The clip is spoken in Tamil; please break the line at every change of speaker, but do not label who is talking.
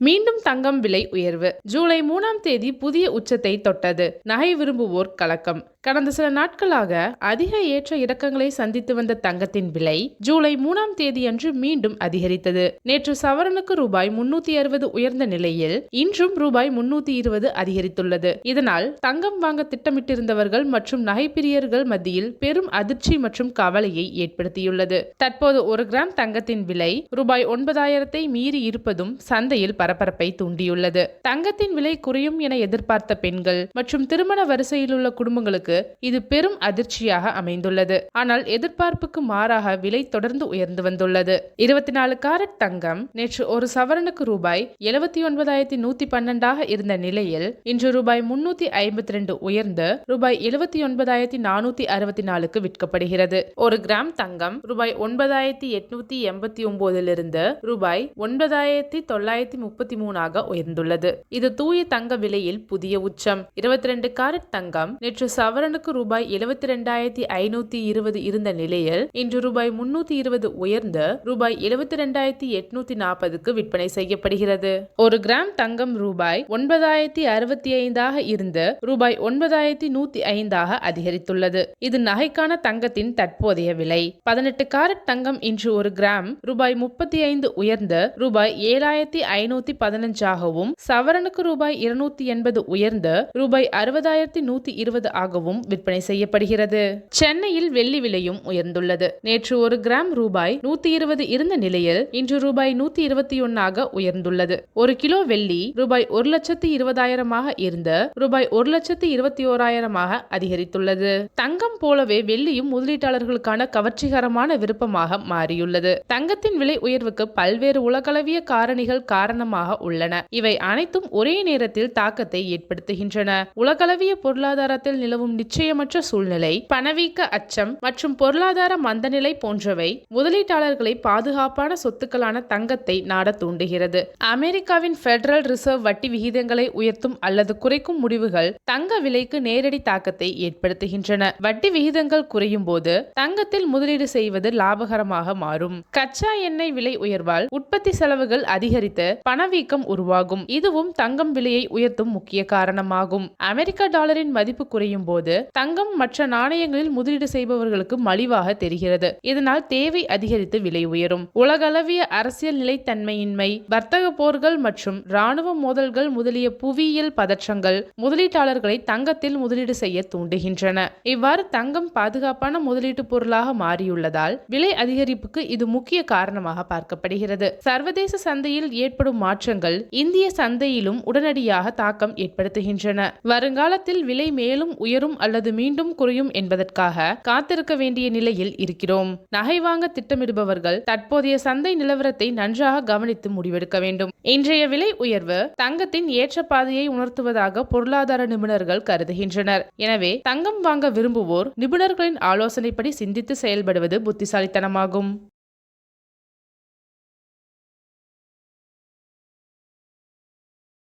மீண்டும் தங்கம் விலை உயர்வு. ஜூலை மூணாம் தேதி புதிய உச்சத்தை தொட்டது. நகை விரும்புவோர் கலக்கம். கடந்த சில நாட்களாக அதிக ஏற்ற இறக்கங்களை சந்தித்து வந்த தங்கத்தின் விலை ஜூலை மூணாம் தேதியன்று மீண்டும் அதிகரித்தது. நேற்று சவரனுக்கு ரூபாய் முன்னூத்தி அறுபது உயர்ந்த நிலையில் இன்றும் ரூபாய் முன்னூத்தி இருபது அதிகரித்துள்ளது. இதனால் தங்கம் வாங்க திட்டமிட்டிருந்தவர்கள் மற்றும் நகைப்பிரியர்கள் மத்தியில் பெரும் அதிர்ச்சி மற்றும் கவலையை ஏற்படுத்தியுள்ளது. தற்போது ஒரு கிராம் தங்கத்தின் விலை ரூபாய் ஒன்பதாயிரத்தை மீறி இருப்பதும் சந்தையில் பரபரப்பை தூண்டியுள்ளது. தங்கத்தின் விலை குறையும் என எதிர்பார்த்த பெண்கள் மற்றும் திருமண வரிசையில் உள்ள குடும்பங்களுக்கு இது பெரும் அதிர்ச்சியாக அமைந்துள்ளது. ஆனால் எதிர்பார்ப்புக்கு மாறாக விலை தொடர்ந்து உயர்ந்து வந்துள்ளது. இருபத்தி நாலு காரட் தங்கம் நேற்று ஒரு சவரனுக்கு ரூபாய் எழுபத்தி ஒன்பதாயிரத்தி நூத்தி பன்னெண்டாக இருந்த நிலையில் இன்று ரூபாய் முன்னூத்தி ஐம்பத்தி ரெண்டு உயர்ந்து ரூபாய் எழுபத்தி ஒன்பதாயிரத்தி நானூத்தி அறுபத்தி நாலுக்கு விற்கப்படுகிறது. ஒரு கிராம் தங்கம் ரூபாய் ஒன்பதாயிரத்தி எட்நூத்தி எண்பத்தி ஒன்பதிலிருந்து ரூபாய் ஒன்பதாயிரத்தி தொள்ளாயிரத்தி முப்பத்தி மூணாக உயர்ந்துள்ளது. இது தூய தங்க விலையில் புதிய உச்சம். இருபத்தி ரெண்டு காரட் தங்கம் நேற்று சவரனுக்கு ரூபாய் எழுபத்தி ரெண்டாயிரத்தி ஐநூத்தி இருபது இருந்த நிலையில் இன்று ரூபாய் முன்னூத்தி இருபது உயர்ந்து ரூபாய் எழுபத்தி ரெண்டாயிரத்தி எட்நூத்தி நாற்பதுக்கு விற்பனை செய்யப்படுகிறது. ஒரு கிராம் தங்கம் ரூபாய் ஒன்பதாயிரத்தி அறுபத்தி ஐந்தாக இருந்து ரூபாய் ஒன்பதாயிரத்தி நூத்தி ஐந்தாக அதிகரித்துள்ளது. இது நகைக்கான தங்கத்தின் தற்போதைய விலை. பதினெட்டு காரட் தங்கம் இன்று ஒரு கிராம் ரூபாய் முப்பத்தி ஐந்து உயர்ந்து ரூபாய் ஏழாயிரத்தி ஐநூத்தி பதினஞ்சாகவும் சவரனுக்கு ரூபாய் இருநூத்தி எண்பது உயர்ந்து ரூபாய் அறுபதாயிரத்தி நூத்தி இருபது ஆகவும் விற்பனை செய்யப்படுகிறது. சென்னையில் வெள்ளி விலையும் உயர்ந்துள்ளது. நேற்று ஒரு கிராம் ரூபாய் நூத்தி இருபது இருந்த நிலையில் இன்று ரூபாய் நூத்தி இருபத்தி ஒன்னாக உயர்ந்துள்ளது. ஒரு கிலோ வெள்ளி ரூபாய் ஒரு லட்சத்தி இருபதாயிரமாக இருந்து ரூபாய் ஒரு லட்சத்தி இருபத்தி ஓராயிரமாக அதிகரித்துள்ளது. தங்கம் போலவே வெள்ளியும் முதலீட்டாளர்களுக்கான கவர்ச்சிகரமான விருப்பமாக மாறியுள்ளது. தங்கத்தின் விலை உயர்வுக்கு பல்வேறு உலகளவிய காரணிகள் காரணமாக அதிகமாக உள்ளன. இவை அனைத்தும் ஒரே நேரத்தில் தாக்கத்தை ஏற்படுத்துகின்றன. உலகளவிய பொருளாதாரத்தில் நிலவும் நிச்சயமற்ற சூழ்நிலை பணவீக்க அச்சம் மற்றும் பொருளாதார மந்தநிலை போன்றவை முதலீட்டாளர்களை பாதுகாப்பான சொத்துக்களான தங்கத்தை நாட தூண்டுகிறது. அமெரிக்காவின் பெடரல் ரிசர்வ் வட்டி விகிதங்களை உயர்த்தும் அல்லது குறைக்கும் முடிவுகள் தங்க விலைக்கு நேரடி தாக்கத்தை ஏற்படுத்துகின்றன. வட்டி விகிதங்கள் குறையும் போது தங்கத்தில் முதலீடு செய்வது லாபகரமாக மாறும். கச்சா எண்ணெய் விலை உயர்வால் உற்பத்தி செலவுகள் அதிகரித்து பண பணவீக்கம் உருவாகும். இதுவும் தங்கம் விலையை உயர்த்தும் முக்கிய காரணமாகும். அமெரிக்க டாலரின் மதிப்பு குறையும் போது தங்கம் மற்ற நாணயங்களில் முதலீடு செய்பவர்களுக்கு மலிவாக தெரிகிறது. இதனால் தேவை அதிகரித்து விலை உயரும். உலகளவிய அரசியல் நிலைத்தன்மையின்மை வர்த்தக போர்கள் மற்றும் ராணுவ மோதல்கள் முதலிய புவியியல் பதற்றங்கள் முதலீட்டாளர்களை தங்கத்தில் முதலீடு செய்ய தூண்டுகின்றன. இவ்வாறு தங்கம் பாதுகாப்பான முதலீட்டு பொருளாக மாறியுள்ளதால் விலை அதிகரிப்புக்கு இது முக்கிய காரணமாக பார்க்கப்படுகிறது. சர்வதேச சந்தையில் ஏற்படும் மாற்றங்கள் இந்திய சந்தையிலும் உடனடியாக தாக்கம் ஏற்படுத்துகின்றன. வருங்காலத்தில் விலை மேலும் உயரும் அல்லது மீண்டும் குறையும் என்பதற்காக காத்திருக்க வேண்டிய நிலையில் இருக்கிறோம். நகை வாங்க திட்டமிடுபவர்கள் தற்போதைய சந்தை நிலவரத்தை நன்றாக கவனித்து முடிவெடுக்க வேண்டும். இன்றைய விலை உயர்வு தங்கத்தின் ஏற்ற பாதையை உணர்த்துவதாக பொருளாதார நிபுணர்கள் கருதுகின்றனர். எனவே தங்கம் வாங்க விரும்புவோர் நிபுணர்களின் ஆலோசனைப்படி சிந்தித்து செயல்படுவது புத்திசாலித்தனமாகும்.